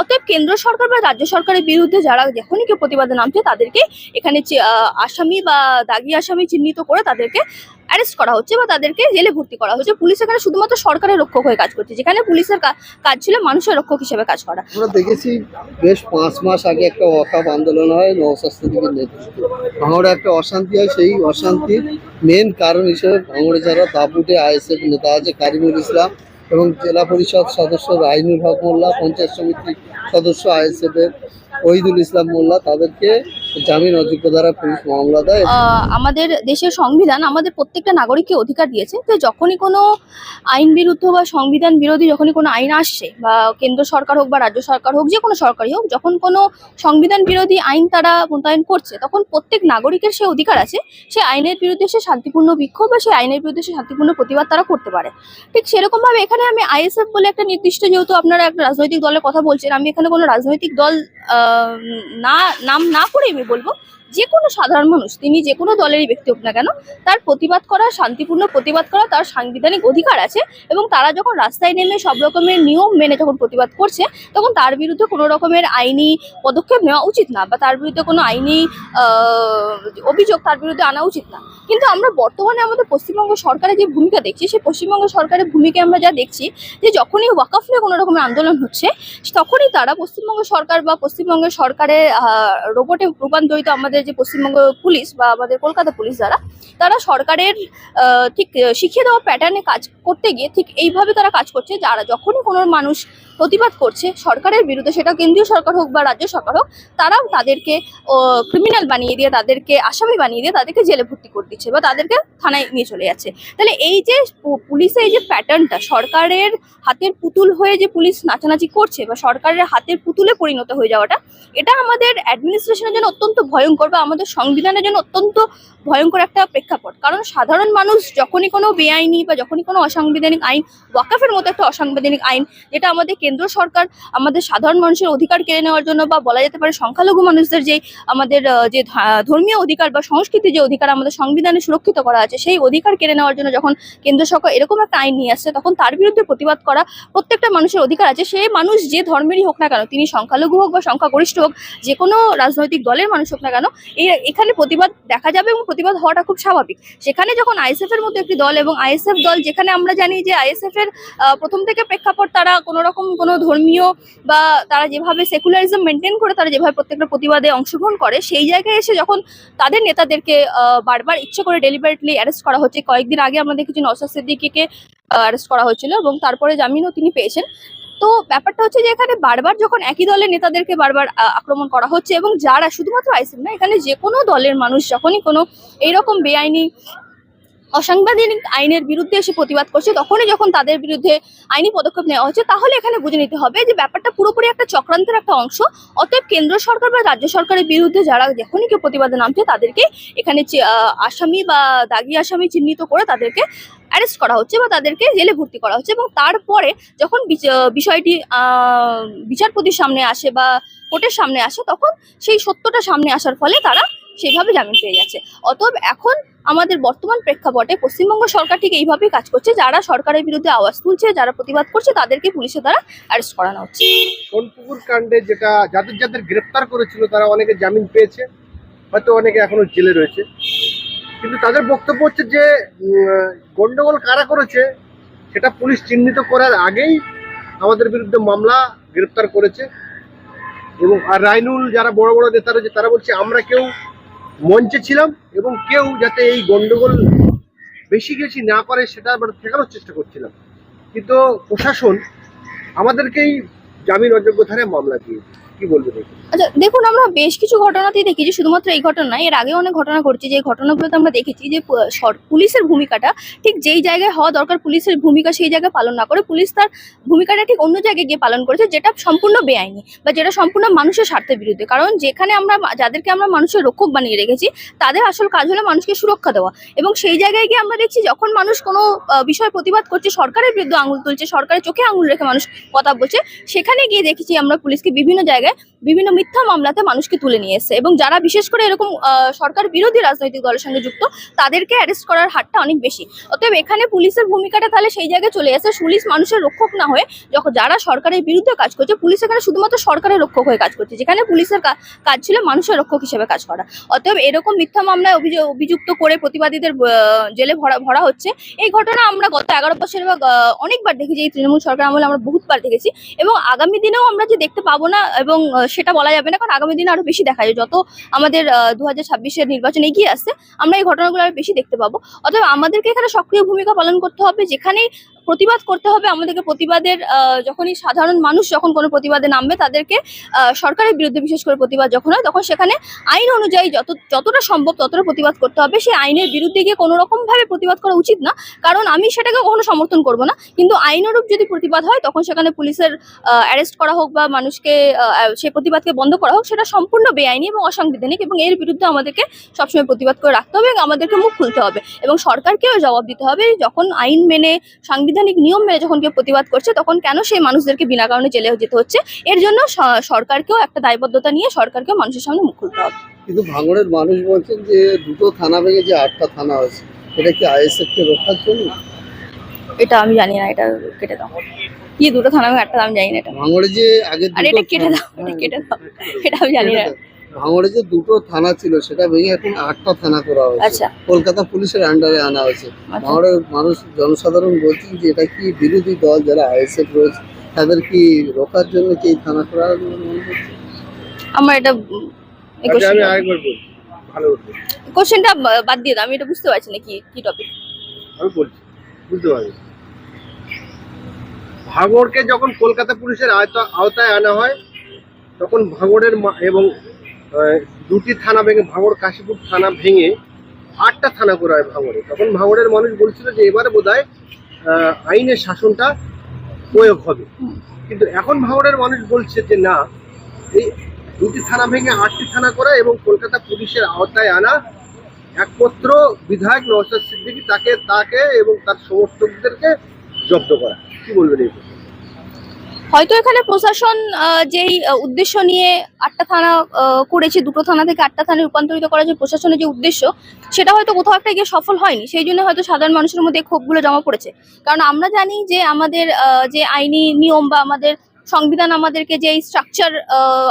অতএব কেন্দ্র সরকার বা রাজ্য সরকারের বিরুদ্ধে যারা যখনই কেউ প্রতিবাদে নামছে, তাদেরকে এখানে আসামি বা দাগি আসামি চিহ্নিত করে তাদেরকে অ্যারেস্ট করা হচ্ছে বা তাদেরকে জেলে ভর্তি করা হচ্ছে। পুলিশ এখানে শুধুমাত্র সরকারের রক্ষক হয়ে কাজ করছে, যেখানে পুলিশের কাজ ছিল মানুষের রক্ষক হিসেবে কাজ করা। আমরা দেখেছি বেশ পাঁচ মাস আগে একটা অকাপ আন্দোলন হয় নবশাস্ত্রীদের নেতৃত্বে। ভাঙড়ে একটা অশান্তি হয়, সেই অশান্তির মেন কারণ হিসেবে ভাঙড়ে যারা দাপুটে আইএসএফ নেতা আছে, কারিমুল ইসলাম এবং জেলা পরিষদ সদস্য রাইনুল হক মোল্লা, পঞ্চায়েত সমিতির সদস্য আইএসএফের ওহিদুল ইসলাম মোল্লা তাদেরকে আমাদের দেশের সংবিধান আমাদের প্রত্যেকটা নাগরিককে অধিকার দিয়েছে। তো যখনই কোনো আইন বিরুদ্ধ বা সংবিধান বিরোধী যখনই কোনো আইন আসছে বা কেন্দ্র সরকার হোক বা রাজ্য সরকার হোক, যে কোনো সরকারই হোক, যখন কোনো সংবিধান বিরোধী আইন তারা মোতায়েন করছে, তখন প্রত্যেক নাগরিকের সে অধিকার আছে। সে আইনের বিরুদ্ধে সে শান্তিপূর্ণ বিক্ষোভ বা সেই আইনের বিরুদ্ধে সে শান্তিপূর্ণ প্রতিবাদ তারা করতে পারে। ঠিক সেরকমভাবে এখানে আমি আইএসএফ বলে একটা নির্দিষ্ট যেহেতু আপনারা একটা রাজনৈতিক দলের কথা বলছেন, আমি এখানে কোনো রাজনৈতিক দল না, নাম না আমি বলব। যে কোনো সাধারণ মানুষ, তিনি যে কোনো দলেরই ব্যক্তি হোক না কেন, তার প্রতিবাদ করা, শান্তিপূর্ণ প্রতিবাদ করা তার সাংবিধানিক অধিকার আছে এবং তারা যখন রাস্তায় নেমে সব রকমের নিয়ম মেনে যখন প্রতিবাদ করছে, তখন তার বিরুদ্ধে কোনো রকমের আইনি পদক্ষেপ নেওয়া উচিত না বা তার বিরুদ্ধে কোনো আইনি অভিযোগ তার বিরুদ্ধে আনা উচিত না। কিন্তু আমরা বর্তমানে আমাদের পশ্চিমবঙ্গ সরকারের যে ভূমিকা দেখছি, সেই পশ্চিমবঙ্গ সরকারের ভূমিকা আমরা যা দেখছি, যে যখনই ওয়াকাফ নিয়ে কোনো রকমের আন্দোলন হচ্ছে, তখনই তারা পশ্চিমবঙ্গ সরকার বা পশ্চিমবঙ্গের সরকারের রোবটে রূপান্তরিত আমাদের যে পশ্চিমবঙ্গ পুলিশ বা আমাদের কলকাতা পুলিশ যারা, তারা সরকারের ঠিক শিখিয়ে দেওয়া প্যাটার্নে কাজ করতে গিয়ে ঠিক এইভাবে তারা কাজ করছে, যারা যখনই কোনো মানুষ প্রতিবাদ করছে, সরকারের বিরুদ্ধে, সেটা কেন্দ্রীয় সরকার হোক বা রাজ্য সরকার হোক, তারাও তাদেরকে ক্রিমিনাল বানিয়ে দিয়ে, তাদেরকে আসামি বানিয়ে দিয়ে তাদেরকে জেলে ভর্তি করে দিচ্ছে বা তাদেরকে থানায় নিয়ে চলে যাচ্ছে। তাহলে এই যে পু- পুলিশের এই যে প্যাটার্নটা সরকারের হাতের পুতুল হয়ে যে পুলিশ নাচানাচি করছে বা সরকারের হাতের পুতুলে পরিণত হয়ে যাওয়াটা, এটা আমাদের অ্যাডমিনিস্ট্রেশনের জন্য অত্যন্ত ভয়ঙ্কর বা আমাদের সংবিধানের জন্য অত্যন্ত ভয়ঙ্কর একটা প্রেক্ষাপট। কারণ সাধারণ মানুষ যখনই কোনো বেআইনি বা যখনই কোনো অসাংবিধানিক আইন, ওয়াকাফের মতো একটা অসাংবিধানিক আইন, যেটা আমাদের কেন্দ্র সরকার, আমাদের সাধারণ মানুষের অধিকার কেড়ে নেওয়ার জন্য বা বলা যেতে পারে সংখ্যালঘু মানুষদের যে আমাদের যে ধর্মীয় অধিকার বা সংস্কৃতির যে অধিকার আমাদের সংবিধানে সুরক্ষিত করা আছে, সেই অধিকার কেড়ে নেওয়ার জন্য যখন কেন্দ্র সরকার এরকম একটা আইন নিয়ে আসছে, তখন তার বিরুদ্ধে প্রতিবাদ করা প্রত্যেকটা মানুষের অধিকার আছে। সে মানুষ যে ধর্মেরই হোক না কেন, তিনি সংখ্যালঘু হোক বা সংখ্যাগরিষ্ঠ হোক, যে কোনো রাজনৈতিক দলের মানুষ হোক না কেন এখানে প্রতিবাদ দেখা যাবে এবং প্রতিবাদ হওয়াটা খুব স্বাভাবিক। সেখানে যখন আইএসএফ এর মতো একটি দল এবং আইএসএফ দল, যেখানে আমরা জানি যে আইএসএফ এর প্রথম থেকে প্রেক্ষাপট তারা কোনো রকম কোনো ধর্মীয় বা তারা যেভাবে সেকুলারিজম মেনটেন করে তারা যেভাবে প্রত্যেকটা প্রতিবাদে অংশগ্রহণ করে, সেই জায়গায় এসে যখন তাদের নেতাদেরকে বারবার ইচ্ছে করে ডেলিভারেটলি অ্যারেস্ট করা হচ্ছে, কয়েকদিন আগে আমরা দেখেছি নওশাদ সিদ্দিকিকে অ্যারেস্ট করা হয়েছিল এবং তারপরে জামিনও তিনি পেয়েছেন। তো ব্যাপারটা হচ্ছে যে এখানে বারবার যখন একই দলের নেতাদেরকে বারবার আক্রমণ করা হচ্ছে এবং যারা শুধুমাত্র আইসিএম না, এখানে যে কোনো দলের মানুষ যখনই কোনো এইরকম বেআইনি অসাংবিধানিক আইনের বিরুদ্ধে এসে প্রতিবাদ করছে, তখনই যখন তাদের বিরুদ্ধে আইনি পদক্ষেপ নেওয়া হচ্ছে, তাহলে এখানে বুঝে নিতে হবে যে ব্যাপারটা পুরোপুরি একটা চক্রান্তের একটা অংশ। অতএব কেন্দ্র সরকার বা রাজ্য সরকারের বিরুদ্ধে যারা যখনই কেউ প্রতিবাদে নামছে, তাদেরকে এখানে আসামি বা দাগি আসামি চিহ্নিত করে তাদেরকে অ্যারেস্ট করা হচ্ছে বা তাদেরকে জেলে ভর্তি করা হচ্ছে এবং তারপরে যখন বিষয়টি বিচারপতির সামনে আসে বা কোর্টের সামনে আসে, তখন সেই সত্যটা সামনে আসার ফলে তারা সেইভাবে জামিন পেয়ে যাচ্ছে অতএব এখন আমাদের বর্তমান প্রেক্ষাপটে পশ্চিমবঙ্গ সরকার ঠিক এইভাবেই কাজ করছে, যারা সরকারের বিরুদ্ধে আওয়াজ তুলছে, যারা প্রতিবাদ করছে, তাদেরকে পুলিশের দ্বারা অ্যারেস্ট করানো হচ্ছে। সোনপুকুর কাণ্ডে যেটা যাদের যাদের গ্রেপ্তার করেছিল, তারা অনেকে জামিন পেয়েছে, হয়তো অনেকে এখনও জেলে রয়েছে। কিন্তু তাদের বক্তব্য হচ্ছে যে গন্ডগোল কারা করেছে, সেটা পুলিশ চিহ্নিত করার আগেই আমাদের বিরুদ্ধে মামলা গ্রেপ্তার করেছে। এবং আর রাইনুল যারা বড় বড় নেতা রয়েছে, তারা বলছে, আমরা কেউ মঞ্চে ছিলাম এবং কেউ যাতে এই গন্ডগোল বেশি বেশি না করে, সেটা আমরা ঠেকানোর চেষ্টা করছিলাম। কিন্তু প্রশাসন আমাদেরকেই জামিন অযোগ্য ধারে মামলা দিয়ে আচ্ছা দেখুন, আমরা বেশ কিছু ঘটনাতেই দেখেছি, শুধুমাত্র এই ঘটনা এর আগে অনেক ঘটনা ঘটছে, যে ঘটনাগুলোতে আমরা দেখেছি যে পুলিশের ভূমিকাটা ঠিক যেই জায়গায় হওয়া দরকার, পুলিশের ভূমিকা সেই জায়গায় পালন না করে, পুলিশ তার ভূমিকাটা ঠিক অন্য জায়গায় গিয়ে পালন করেছে, যেটা সম্পূর্ণ বেআইনি বা যেটা সম্পূর্ণ মানুষের স্বার্থের বিরুদ্ধে। কারণ যেখানে আমরা যাদেরকে আমরা মানুষের রক্ষক বানিয়ে রেখেছি, তাদের আসল কাজ হলো মানুষকে সুরক্ষা দেওয়া। এবং সেই জায়গায় গিয়ে আমরা দেখছি, যখন মানুষ কোনো বিষয় প্রতিবাদ করছে, সরকারের বিরুদ্ধে আঙুল তুলছে, সরকারের চোখে আঙুল রেখে মানুষ কথা বলছে, সেখানে গিয়ে দেখেছি আমরা পুলিশকে বিভিন্ন জায়গায় জায়গায় বিভিন্ন মিথ্যা মামলাতে মানুষকে তুলে নিয়ে এবং যারা বিশেষ করে এরকম সরকার বিরোধী রাজনৈতিক দলের সঙ্গে যুক্ত, তাদেরকে অ্যারেস্ট করার হারটা অনেক বেশি। অতএব এখানে পুলিশের ভূমিকাটা তাহলে সেই জায়গায় চলে আসে পুলিশ মানুষের রক্ষক না হয়ে যখন যারা সরকারের বিরুদ্ধে কাজ করছে, পুলিশ এখানে শুধুমাত্র সরকারের রক্ষক হয়ে কাজ করছে, যেখানে পুলিশের কাজ ছিল মানুষের রক্ষক হিসেবে কাজ করা। অতএব এরকম মিথ্যা মামলায় অভিযুক্ত করে প্রতিবাদীদের জেলে ভরা ভরা হচ্ছে। এই ঘটনা আমরা গত এগারো বছরে বা অনেকবার দেখেছি। এই তৃণমূল সরকার আমলে আমরা বহুতবার দেখেছি। এবং আগামী দিনেও আমরা যে দেখতে পাবো না, এবং আহ, সেটা বলা যাবে না কারণ আগামী দিনে আরও বেশি দেখা যায় যত আমাদের দু হাজার নির্বাচন এগিয়ে আসছে আমরা এই ঘটনাগুলো আরও বেশি দেখতে পাবো। অতএব আমাদেরকে এখানে সক্রিয় ভূমিকা পালন করতে হবে যেখানেই প্রতিবাদ করতে হবে, আমাদেরকে প্রতিবাদের যখনই সাধারণ মানুষ যখন কোনো প্রতিবাদে নামবে, তাদেরকে সরকারের বিরুদ্ধে বিশেষ করে প্রতিবাদ যখন হয়, তখন সেখানে আইন অনুযায়ী যত, যতটা সম্ভব ততটা প্রতিবাদ করতে হবে। সেই আইনের বিরুদ্ধে গিয়ে কোনো রকম ভাবে প্রতিবাদ করা উচিত না, কারণ আমি সেটাকে কখনো সমর্থন করব না। কিন্তু আইনরূপ যদি প্রতিবাদ হয়, তখন সেখানে পুলিশের অ্যারেস্ট করা হোক বা মানুষকে সেই প্রতিবাদকে বন্ধ করা হোক, সেটা সম্পূর্ণ বেআইনি এবং অসাংবিধানিক এবং এর বিরুদ্ধে আমাদেরকে সবসময় প্রতিবাদ করে রাখতে হবে এবং আমাদেরকে মুখ খুলতে হবে এবং সরকারকেও জবাব দিতে হবে। যখন আইন মেনে সাংবিধানিক নিয়ম মেনে যখন কেউ প্রতিবাদ করছে তখন কেন সেই মানুষদেরকে বিনা কারণে জেলে যেতে হচ্ছে? এর জন্য সরকারকেও একটা দায়বদ্ধতা নিয়ে সরকারকেও মানুষের সামনে মুখ খুলতে হবে। কিন্তু ভাঙড়ের মানুষ বলছেন যে দুটো থানা ভেঙে যে আটটা থানা হয়েছে এটা কি আইএসএফ কে রক্ষার জন্য? এটা আমি জানি না এটা কেটে দাও। কি দুটো থানা একটা আমি জানি না এটা। ভাঙড়ে যে আগে আর এটা কেটে দাও এটা কেটে দাও। এটা আমি জানি না। ভাঙড়ে যে দুটো থানা ছিল সেটা ভেঙে এখন আটটা থানা করা হয়েছে। আচ্ছা। কলকাতা পুলিশের আন্ডারে আনা হয়েছে। আচ্ছা। ভাঙড়ের মানুষ জনসাধারণ বলছেন যে এটা কি বিরোধী দল যারা আইএসএফ রয়েছে তাদের কি রোখার জন্য কি এই থানা করা? আমার এটা আচ্ছা, আমি কোশ্চেনটা আরেকবার বলছি। ভালো কোশ্চেনটা বাদ দিয়ে আমি এটা বুঝতে পারছি না কি কি টপিক আমি বলছি বুঝতে পারি ভাঙড়কে যখন কলকাতা পুলিশের আওতায় আনা হয় তখন ভাঙড়ের মা- এবং দুটি থানা ভেঙে, ভাঙড়, কাশীপুর থানা ভেঙে আটটা থানা করা হয় ভাঙড়ে তখন ভাঙড়ের মানুষ বলছিল যে এবারে বোধ আইনের শাসনটা প্রয়োগ হবে। কিন্তু এখন ভাঙড়ের মানুষ বলছে যে না, এই দুটি থানা ভেঙে আটটি থানা করা এবং কলকাতা পুলিশের আওতায় আনা একমাত্র বিধায়ক নওশাদ সিদ্দিকী তাকে তাকে এবং তার সমর্থকদেরকে জব্দ করা কি বলবেন এই? হয়তো এখানে প্রশাসন যেই উদ্দেশ্য নিয়ে আটটা থানা করেছে, দুটো থানা থেকে আটটা থানায় রূপান্তরিত করার যে প্রশাসনের যে উদ্দেশ্য, সেটা হয়তো কোথাও একটা গিয়ে সফল হয়নি। সেই জন্য হয়তো সাধারণ মানুষের মধ্যে ক্ষোভগুলো জমা পড়েছে। কারণ আমরা জানি যে আমাদের যে আইনি নিয়ম বা আমাদের সংবিধান আমাদেরকে যে স্ট্রাকচার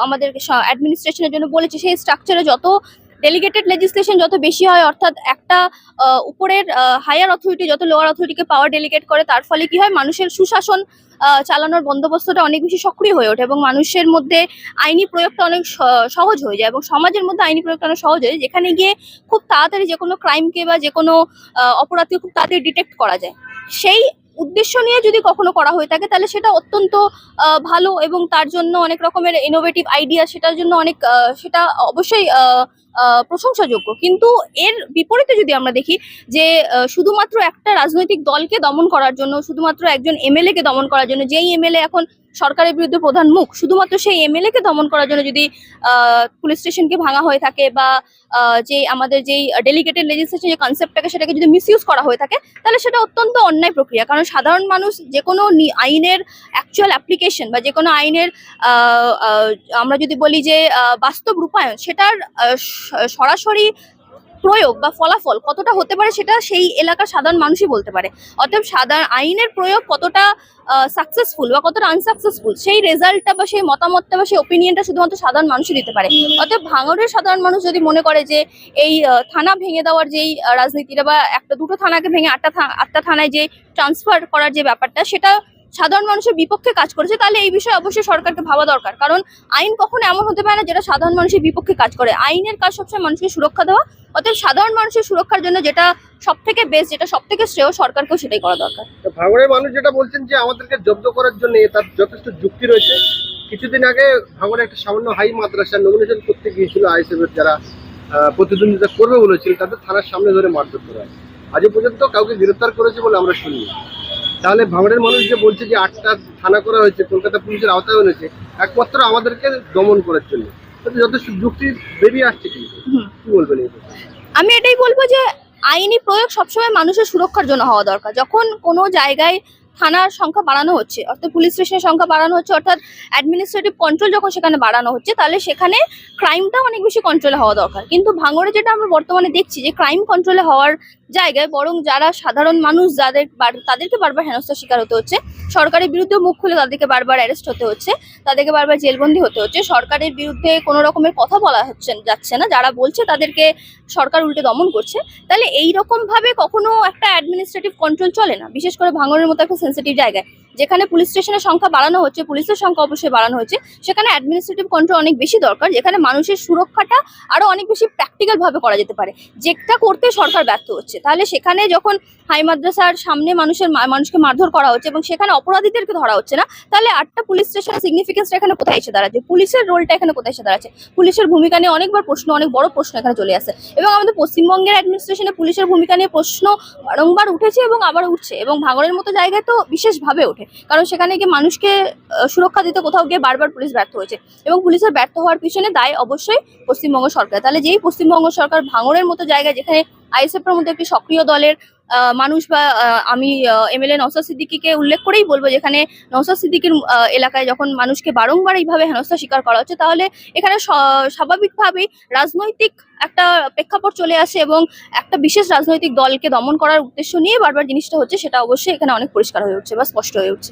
আমাদের অ্যাডমিনিস্ট্রেশনের জন্য বলেছে, সেই স্ট্রাকচারে যত ডেলিগেটেড লেজিসলেশন যত বেশি হয়, অর্থাৎ একটা উপরের হায়ার অথরিটি যত লোয়ার অথরিটিকে পাওয়ার ডেলিগেট করে, তার ফলে কি হয়, মানুষের সুশাসন চালানোর বন্দোবস্তটা অনেক বেশি সক্রিয় হয়ে ওঠে এবং মানুষের মধ্যে আইনি প্রয়োগটা অনেক সহজ হয়ে যায় এবং সমাজের মধ্যে আইনি প্রয়োগটা অনেক সহজ হয়ে যেখানে গিয়ে খুব তাড়াতাড়ি যে কোনো ক্রাইমকে বা যে কোনো অপরাধকে খুব তাড়াতাড়ি ডিটেক্ট করা যায়। সেই উদ্দেশ্য নিয়ে যদি কখনো করা হয়ে থাকে, তাহলে সেটা অত্যন্ত ভালো এবং তার জন্য অনেক রকমের ইনোভেটিভ আইডিয়া সেটার জন্য অনেক সেটা অবশ্যই প্রশংসাযোগ্য। কিন্তু এর বিপরীতে যদি আমরা দেখি যে শুধুমাত্র একটা রাজনৈতিক দলকে দমন করার জন্য, শুধুমাত্র একজন এমএলএ কে দমন করার জন্য, যেই এমএলএ এখন সরকারের বিরুদ্ধে প্রধান মুখ। শুধুমাত্র সেই এমএলএ কে দমন করার জন্য যদি পুলিশ স্টেশনকে ভাঙা হয়ে থাকে বা যে আমাদের যেই ডেলিগেটেড লেজিসলেশন যে কনসেপ্টটাকে সেটাকে যদি মিসইউজ করা হয়ে থাকে, তাহলে সেটা অত্যন্ত অন্যায় প্রক্রিয়া। কারণ সাধারণ মানুষ যে কোনো আইনের অ্যাকচুয়াল অ্যাপ্লিকেশন বা যে কোনো আইনের আমরা যদি বলি যে বাস্তব রূপায়ণ, সেটার সরাসরি প্রয়োগ বা ফলাফল কতটা হতে পারে সেটা সেই এলাকার সাধারণ মানুষই বলতে পারে। অতএব সাধারণ আইনের প্রয়োগ কতটা সাকসেসফুল বা কতটা আনসাকসেসফুল সেই রেজাল্টটা বা সেই মতামতটা বা সেই ওপিনিয়নটা শুধুমাত্র সাধারণ মানুষই দিতে পারে। অতএব ভাঙড়ের সাধারণ মানুষ যদি মনে করে যে এই থানা ভেঙে দেওয়ার যেই রাজনীতিটা বা একটা দুটো থানাকে ভেঙে আটটা আটটা থানায় যে ট্রান্সফার করার যে ব্যাপারটা সেটা সাধারণ মানুষের বিপক্ষে কাজ করেছে, তাহলে এই বিষয়ে অবশ্যই সরকারকে ভাবা দরকার। কারণ আইন কখনো এমন হতে পারে না যেটা সাধারণ মানুষের বিপক্ষে কাজ করে। আইনের কাজ সবসময় মানুষকে সুরক্ষা দেওয়া, অতএব সাধারণ মানুষের সুরক্ষার জন্য যেটা সব থেকে বেস্ট যেটা সব থেকে শ্রেয় সরকারকেও সেটাই করা দরকার। ভাঙড়ের মানুষ যেটা বলছেন যে আমাদেরকে জব্দ করার জন্য তার যথেষ্ট যুক্তি রয়েছে। কিছুদিন আগে ভাঙড়ে একটা সামান্য হাই মাদ্রাসা নমিনেশন করতে গিয়েছিল আইএসএফের যারা প্রতিদ্বন্দ্বিতা করবে বলেছিল, তাদের থানার সামনে ধরে মারধর করা আজও পর্যন্ত কাউকে গ্রেপ্তার করেছে বলে আমরা শুনি তাহলে ভাঙড়ের মানুষ যে বলছে যে আটটা থানা করা হয়েছে কলকাতা পুলিশের আওতায় এনেছে একমাত্র আমাদেরকে দমন করার জন্য। যথেষ্ট যুক্তি বেরিয়ে আসছে কিন্তু। কি বলবেন আমি এটাই বলব যে আইনি প্রয়োগ সবসময় মানুষের সুরক্ষার জন্য হওয়া দরকার। যখন কোনো জায়গায় থানার সংখ্যা বাড়ানো হচ্ছে। অর্থাৎ পুলিশ স্টেশনের সংখ্যা বাড়ানো হচ্ছে, অর্থাৎ অ্যাডমিনিস্ট্রেটিভ কন্ট্রোল যখন সেখানে বাড়ানো হচ্ছে, তাহলে সেখানে ক্রাইমটা অনেক বেশি কন্ট্রোলে হওয়া দরকার। কিন্তু ভাঙড়ে যেটা আমরা বর্তমানে দেখছি যে ক্রাইম কন্ট্রোলে হওয়ার জায়গায় বরং যারা সাধারণ মানুষ যাদের তাদেরকে বারবার হেনস্থার শিকার হতে হচ্ছে। সরকারের বিরুদ্ধে মুখ খুলে তাদেরকে বারবার অ্যারেস্ট হতে হচ্ছে, তাদেরকে বারবার জেলবন্দি হতে হচ্ছে। সরকারের বিরুদ্ধে কোনো রকমের কথা বলা হচ্ছে যাচ্ছে না। যারা বলছে তাদেরকে সরকার উল্টে দমন করছে। তাহলে এই রকম ভাবে কখনো একটা অ্যাডমিনিস্ট্রেটিভ কন্ট্রোল চলে না। বিশেষ করে ভাঙড়ের মতো একটা সেন্সিটিভ জায়গায়। যেখানে পুলিশ স্টেশনের সংখ্যা বাড়ানো হচ্ছে পুলিশের সংখ্যা অবশ্যই বাড়ানো হচ্ছে, সেখানে অ্যাডমিনিস্ট্রেটিভ কন্ট্রোল অনেক বেশি দরকার, যেখানে মানুষের সুরক্ষাটা আরও অনেক বেশি প্র্যাকটিক্যাল ভাবে করা যেতে পারে। যেটা করতে সরকার ব্যর্থ হচ্ছে। তাহলে সেখানে যখন হাই মাদ্রাসার সামনে মানুষের মানুষকে মারধর করা হচ্ছে এবং সেখানে অপরাধীদেরকে ধরা হচ্ছে না, তাহলে আটটা পুলিশ স্টেশনের সিগনিফিকেন্সটা এখানে কোথায় এসে দাঁড়াচ্ছে? পুলিশের রোলটা এখানে কোথায় এসে দাঁড়াচ্ছে? পুলিশের ভূমিকা নিয়ে অনেকবার প্রশ্ন, অনেক বড় প্রশ্ন এখানে চলে আসে। এবং আমাদের পশ্চিমবঙ্গের অ্যাডমিনিস্ট্রেশনে পুলিশের ভূমিকা নিয়ে প্রশ্ন বারংবার উঠেছে এবং আবার উঠছে এবং ভাঙড়ের মতো জায়গায় তো বিশেষভাবে ওঠে কারণ সেখানে গিয়ে মানুষকে সুরক্ষা দিতে কোথাও গিয়ে বারবার পুলিশ ব্যর্থ হয়েছে। এবং পুলিশের ব্যর্থ হওয়ার পিছনে দায় অবশ্যই পশ্চিমবঙ্গ সরকার। তাহলে যেই পশ্চিমবঙ্গ সরকার ভাঙড়ের মতো জায়গায় যেখানে আইএসএফ এর মধ্যে একটি সক্রিয় দলের মানুষ বা আমি এমএলএ নওসাদ সিদ্দিকিকে উল্লেখ করেই বলব যেখানে নওসাদ সিদ্দিকির এলাকায় যখন মানুষকে বারংবার এইভাবে হেনস্থা স্বীকার করা হচ্ছে, তাহলে এখানে স্বাভাবিকভাবেই রাজনৈতিক একটা প্রেক্ষাপট চলে আসে এবং একটা বিশেষ রাজনৈতিক দলকে দমন করার উদ্দেশ্য নিয়ে বারবার জিনিসটা হচ্ছে, সেটা অবশ্যই এখানে অনেক পরিষ্কার হয়ে উঠছে বা স্পষ্ট হয়ে উঠছে।